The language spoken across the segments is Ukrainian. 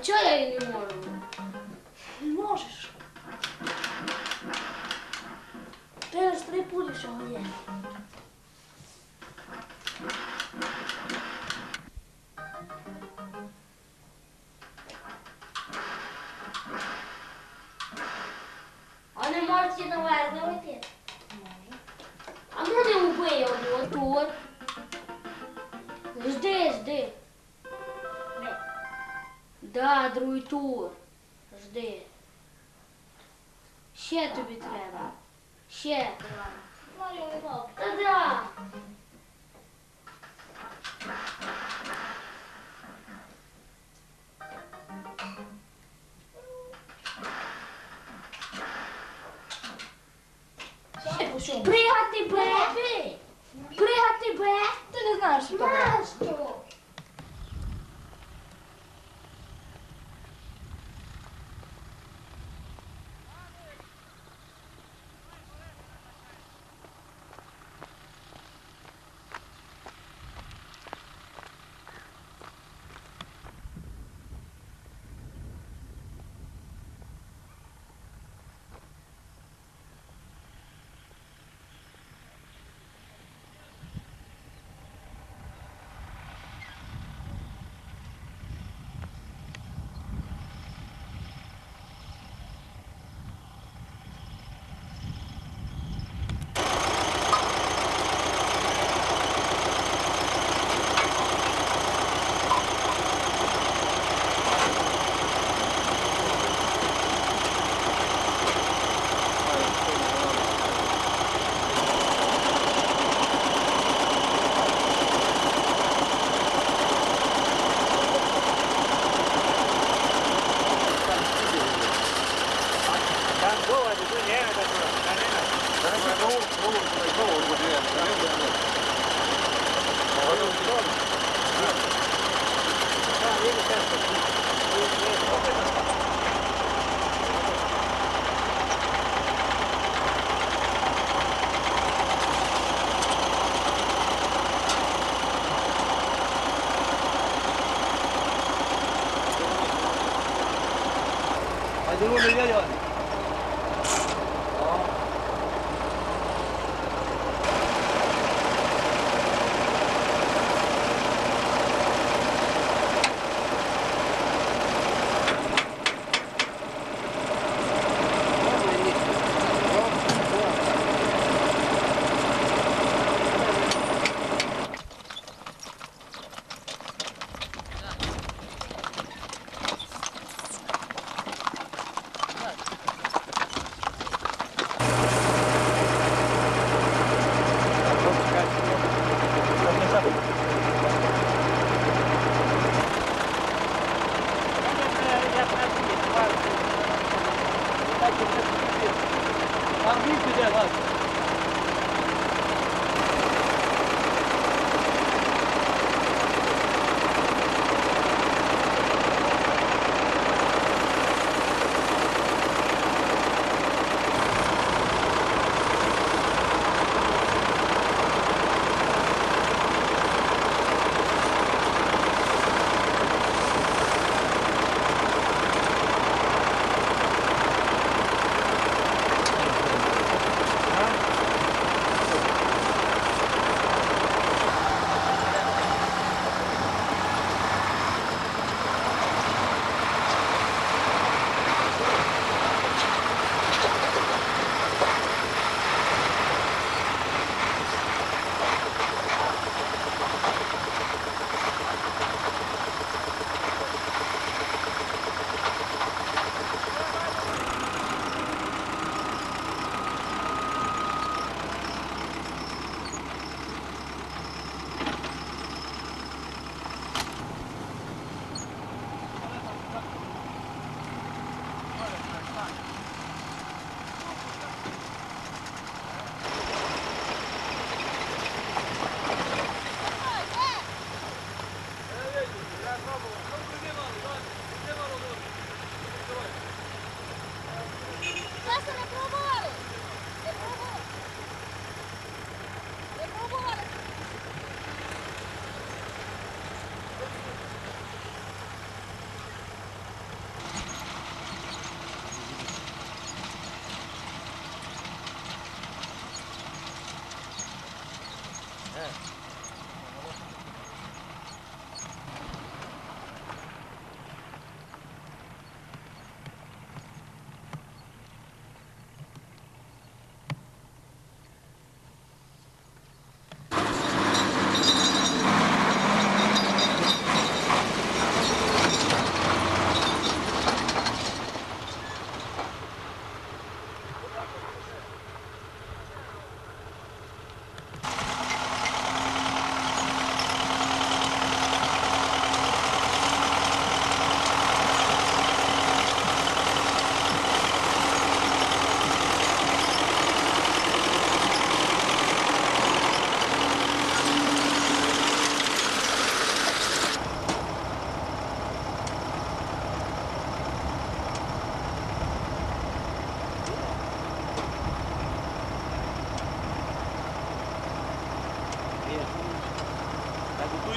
Hoću ja ili ne moram? Možeš. Trebaš tri putiš ovdje. muito Hadi bunu gel yani.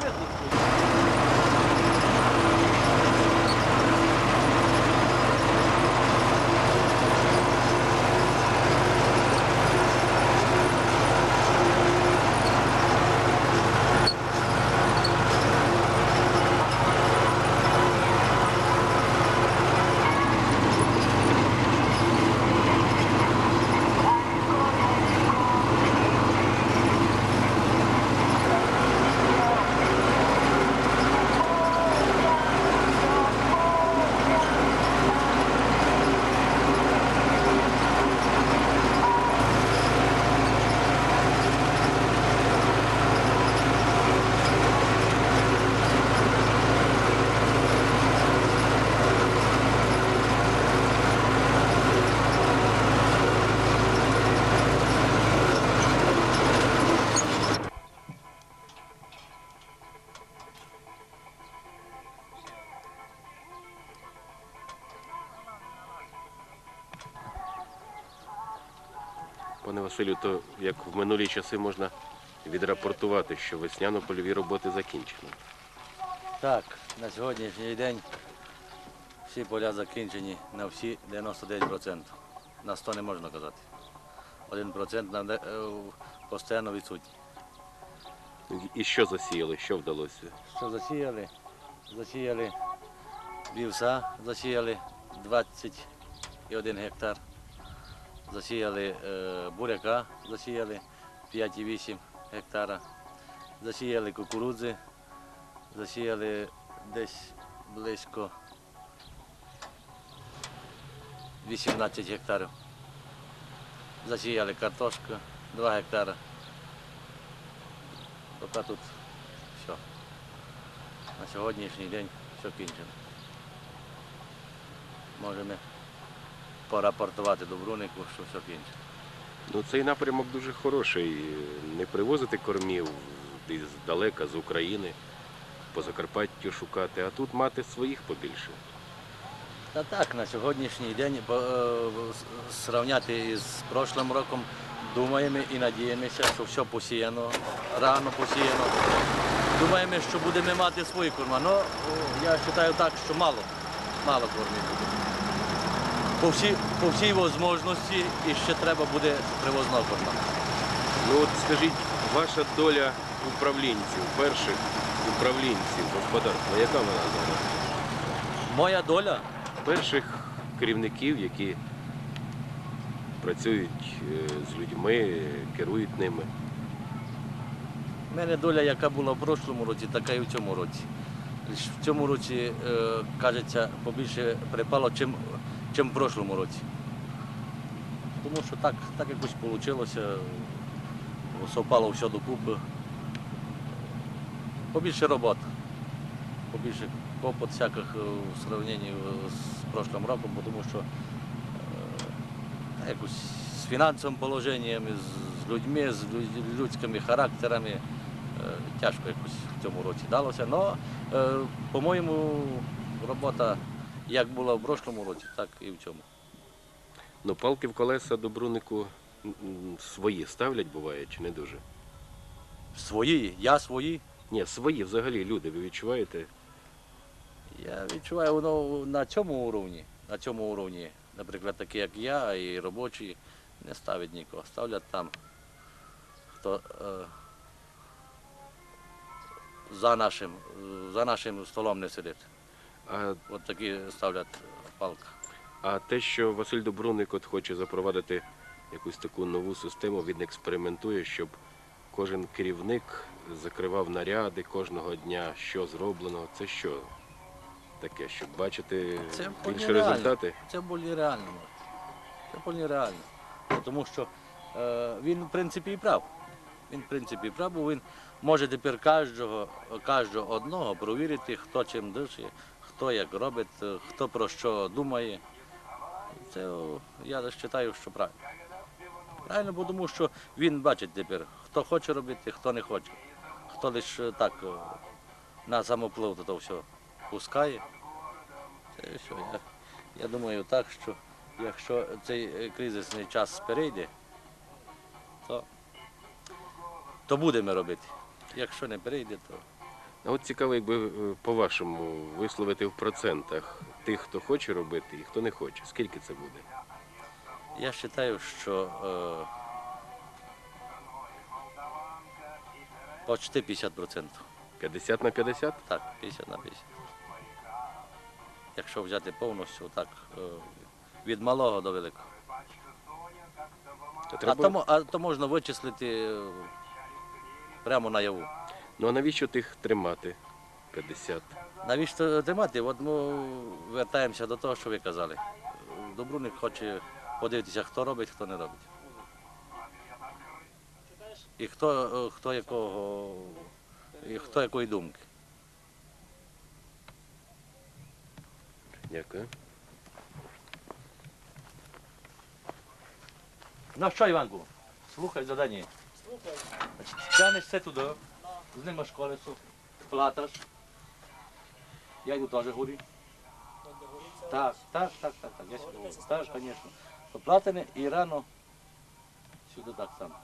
Так Пане Василю, то як в минулі часи можна відрапортувати, що весняно-польові роботи закінчено. Так, на сьогоднішній день всі поля закінчені на всі 99%. На 100 не можна казати. 1% нам де- е, постійно відсутній. І що засіяли, що вдалося? Що засіяли? Засіяли вівса, засіяли 21 гектар. Засіяли е, буряка, засіяли 5,8 гектара. Засіяли кукурудзи, засіяли десь близько 18 гектарів. Засіяли картошку 2 гектара. Поки тут все. На сьогоднішній день все кінчено. Можемо порапортувати до Брунику, що все кінчено. Ну, цей напрямок дуже хороший. Не привозити кормів десь здалека, з України, по Закарпаттю шукати, а тут мати своїх побільше. Та так, на сьогоднішній день по- е, сравняти із прошлим роком думаємо і надіємося, що все посіяно, рано посіяно. Думаємо, що будемо мати свої корма. Ну, я вважаю так, що мало, мало кормів буде. По всій, по всій можливості і ще треба буде привозного корма. Ну от скажіть, ваша доля управлінців, перших управлінців господарства, яка вона зараз? Моя доля Перших керівників, які працюють е, з людьми, керують ними. У мене доля, яка була в прошлому році, така і в цьому році. В цьому році, кажеться, побільше припало, чим, чим в прошлому році. Тому що так, так якось вийшло, совпало все докупи. Побільше робот, побільше клопот всяких е, в сравненні з прошлим роком, тому що е, якось з фінансовим положенням, з людьми, з людськими характерами. е, Тяжко якось в цьому році далося. Але, по-моєму, робота як була в прошлому році, так і в цьому. Ну, палки в колеса до брунику м, м, свої ставлять, буває, чи не дуже? Свої, я свої. Ні, свої взагалі люди, ви відчуваєте? Я відчуваю воно на цьому уровні. На цьому уровні, наприклад, такі як я і робочі, не ставлять нікого. Ставлять там, хто е, за нашим, за нашим столом не сидить. А, От такі ставлять палка. а те, що Василь Добруник от хоче запровадити якусь таку нову систему, він експериментує, щоб кожен керівник закривав наряди кожного дня, що зроблено. Це що таке, щоб бачити Це більше результати? Це було реально. Це було реально. Тому що е, він, в принципі, і прав. Він, в принципі, і прав, бо він може тепер кожного, кожного одного провірити, хто чим дишає, хто як робить, е, хто про що думає. Це я вважаю, що правильно. Правильно, бо тому що він бачить тепер, хто хоче робити, хто не хоче. Хто лише так е, на самоплив того все пускає. Це все. Я, я думаю так, що якщо цей е, кризисний час перейде, то, то будемо робити. Якщо не перейде, то А от цікаво, якби е, по-вашому висловити в процентах тих, хто хоче робити і хто не хоче. Скільки це буде? я вважаю, що е, почти 50%. 50 на 50? Так, 50 на 50. Якщо взяти повністю так, е, від малого до великого. А треба... то, а то можна вичислити е, прямо наяву. Ну а навіщо тих тримати? 50. Навіщо тримати? От ми вертаємося до того, що ви казали. Добруник хоче подивитися, хто робить, хто не робить. І хто, е, хто якого, і хто якої думки. Дякую. Ну що, Іванку, слухай задання. Слухай. Тянеш це туди, знімаєш koleso, платаш. Я йду теж горі. Так, так, так, так, так, я сюди говорю. Звісно. Поплатане і рано сюди так само.